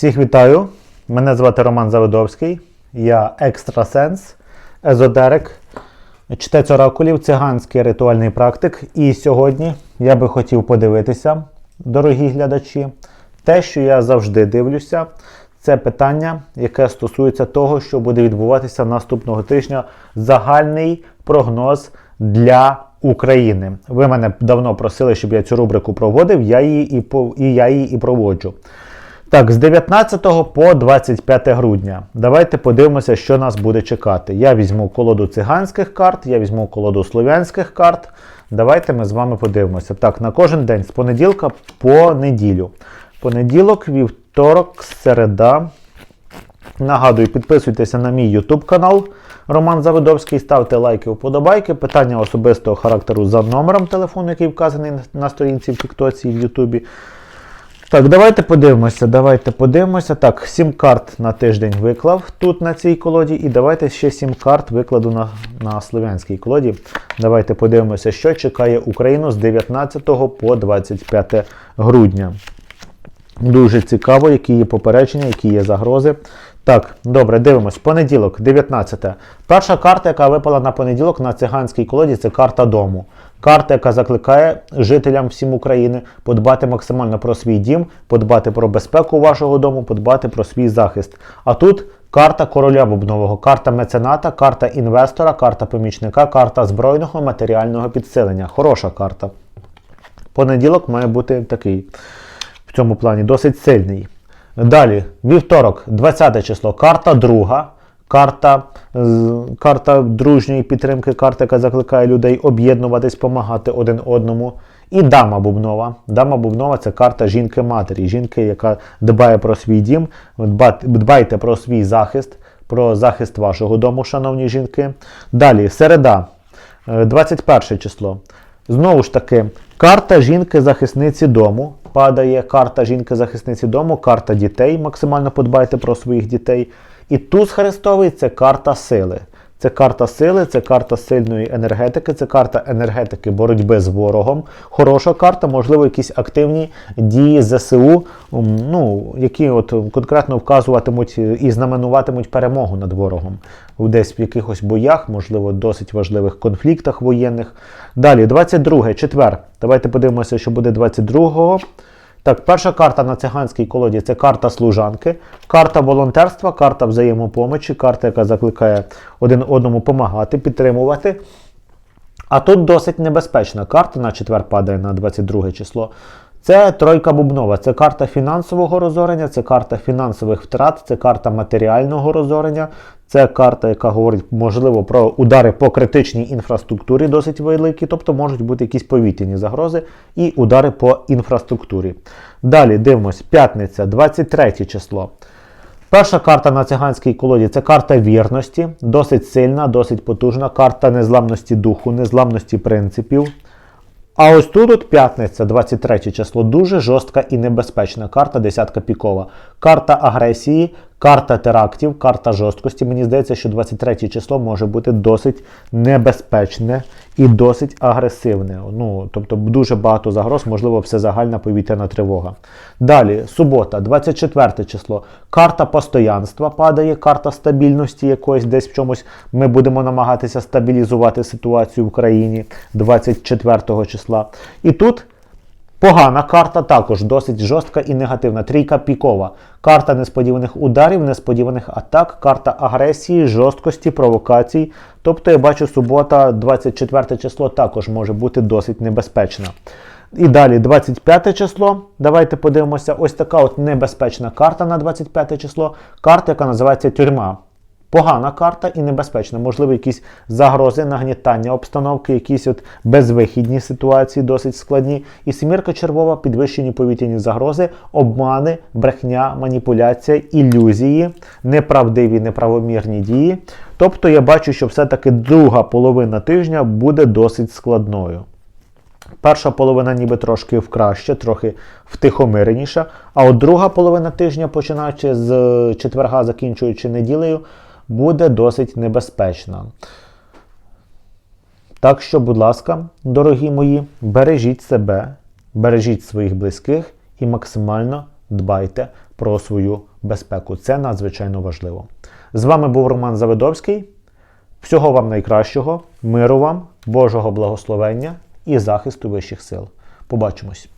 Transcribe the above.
Всіх вітаю! Мене звати Роман Заводовський. Я екстрасенс, езотерик, чтець оракулів, циганський ритуальний практик. І сьогодні я би хотів подивитися, дорогі глядачі, те, що я завжди дивлюся, це питання, яке стосується того, що буде відбуватися наступного тижня. Загальний прогноз для України. Ви мене давно просили, щоб я цю рубрику проводив. Я її і, і я її і проводжу. Так, з 19 по 25 грудня. Давайте подивимося, що нас буде чекати. Я візьму колоду циганських карт, я візьму колоду слов'янських карт. Давайте ми з вами подивимося. Так, на кожен день з понеділка по неділю. Понеділок, вівторок, середа. Нагадую, підписуйтеся на мій YouTube канал Роман Заводовський, ставте лайки, вподобайки. Питання особистого характеру за номером телефону, який вказаний на сторінці в Тіктоці і в Ютубі. Так, давайте подивимося. Давайте подивимося. Так, 7 карт на тиждень виклав тут на цій колоді. І давайте ще 7 карт викладу на, на слов'янській колоді. Давайте подивимося, що чекає Україну з 19 по 25 грудня. Дуже цікаво, які є попередження, які є загрози. Так, добре, дивимось. Понеділок, 19. Перша карта, яка випала на понеділок на циганській колоді, це карта дому. Карта, яка закликає жителям всім України подбати максимально про свій дім, подбати про безпеку вашого дому, подбати про свій захист. А тут карта короля бубнового, карта мецената, карта інвестора, карта помічника, карта збройного матеріального підсилення. Хороша карта. Понеділок має бути такий в цьому плані досить сильний. Далі, вівторок, 20 число, карта друга, карта, карта дружньої підтримки, карта, яка закликає людей об'єднуватись, допомагати один одному. І дама бубнова. Дама бубнова це карта жінки-матері, жінки, яка дбає про свій дім, дбайте про свій захист, про захист вашого дому, шановні жінки. Далі, середа, е, 21 число. Знову ж таки, карта жінки-захисниці дому. Падає карта жінки-захисниці дому, карта дітей. Максимально подбайте про своїх дітей. І туз Христовий це карта сили. Це карта сили, це карта сильної енергетики, це карта енергетики боротьби з ворогом. Хороша карта, можливо, якісь активні дії ЗСУ, ну, які от конкретно вказуватимуть і знаменуватимуть перемогу над ворогом. Десь в якихось боях, можливо, досить важливих конфліктах воєнних. Далі, 22 четвер. Давайте подивимося, що буде 22-го. Так, перша карта на циганській колоді це карта служанки, карта волонтерства, карта взаємопомочі, карта, яка закликає один одному допомагати, підтримувати. А тут досить небезпечна карта на четвер падає на 22 число. Це тройка бубнова, це карта фінансового розорення, це карта фінансових втрат, це карта матеріального розорення, це карта, яка говорить, можливо, про удари по критичній інфраструктурі досить великі, тобто можуть бути якісь повітряні загрози і удари по інфраструктурі. Далі дивимось, п'ятниця, 23 число. Перша карта на циганській колоді це карта вірності, досить сильна, досить потужна, карта незламності духу, незламності принципів. А ось тут от п'ятниця, 23 число, дуже жорстка і небезпечна карта, десятка пікова. Карта агресії, карта терактів, карта жорсткості. Мені здається, що 23 число може бути досить небезпечне і досить агресивне. Ну, тобто дуже багато загроз, можливо, всезагальна повітряна тривога. Далі, субота, 24 число. Карта постоянства падає, карта стабільності якоїсь десь в чомусь. Ми будемо намагатися стабілізувати ситуацію в країні 24 числа. І тут Погана карта також досить жорстка і негативна. Трійка пікова. Карта несподіваних ударів, несподіваних атак, карта агресії, жорсткості, провокацій. Тобто я бачу, субота, 24 число, також може бути досить небезпечна. І далі 25 число. Давайте подивимося. Ось така от небезпечна карта на 25 число. Карта, яка називається тюрма. Погана карта і небезпечна. Можливо, якісь загрози, нагнітання обстановки, якісь от безвихідні ситуації, досить складні. І сімірка червова, підвищені повітряні загрози, обмани, брехня, маніпуляція, ілюзії, неправдиві, неправомірні дії. Тобто я бачу, що все-таки друга половина тижня буде досить складною. Перша половина ніби трошки вкраще, трохи втихомиреніша. А от друга половина тижня, починаючи з четверга, закінчуючи неділею, буде досить небезпечна. Так що, будь ласка, дорогі мої, бережіть себе, бережіть своїх близьких і максимально дбайте про свою безпеку. Це надзвичайно важливо. З вами був Роман Завидовський. Всього вам найкращого, миру вам, Божого благословення і захисту вищих сил. Побачимось!